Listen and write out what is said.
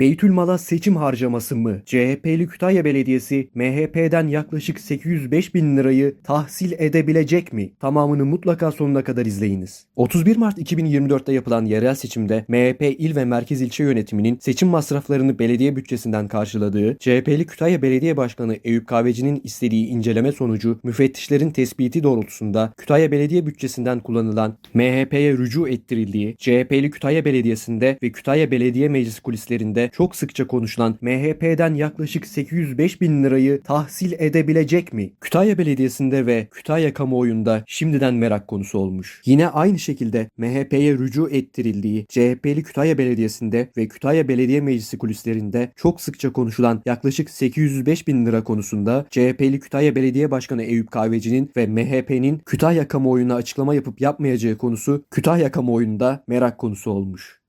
Beytülmal'a seçim harcaması mı? CHP'li Kütahya Belediyesi MHP'den yaklaşık 805 bin lirayı tahsil edebilecek mi? Tamamını mutlaka sonuna kadar izleyiniz. 31 Mart 2024'te yapılan yerel seçimde MHP il ve merkez ilçe yönetiminin seçim masraflarını belediye bütçesinden karşıladığı, CHP'li Kütahya Belediye Başkanı Eyüp Kahveci'nin istediği inceleme sonucu müfettişlerin tespiti doğrultusunda Kütahya Belediye bütçesinden kullanılan MHP'ye rücu ettirildiği, CHP'li Kütahya Belediyesi'nde ve Kütahya Belediye Meclisi kulislerinde çok sıkça konuşulan MHP'den yaklaşık 805 bin lirayı tahsil edebilecek mi? Kütahya Belediyesi'nde ve Kütahya kamuoyunda şimdiden merak konusu olmuş. Yine aynı şekilde MHP'ye rücu ettirildiği CHP'li Kütahya Belediyesi'nde ve Kütahya Belediye Meclisi kulislerinde çok sıkça konuşulan yaklaşık 805 bin lira konusunda CHP'li Kütahya Belediye Başkanı Eyüp Kahveci'nin ve MHP'nin Kütahya kamuoyuna açıklama yapıp yapmayacağı konusu Kütahya kamuoyunda merak konusu olmuş.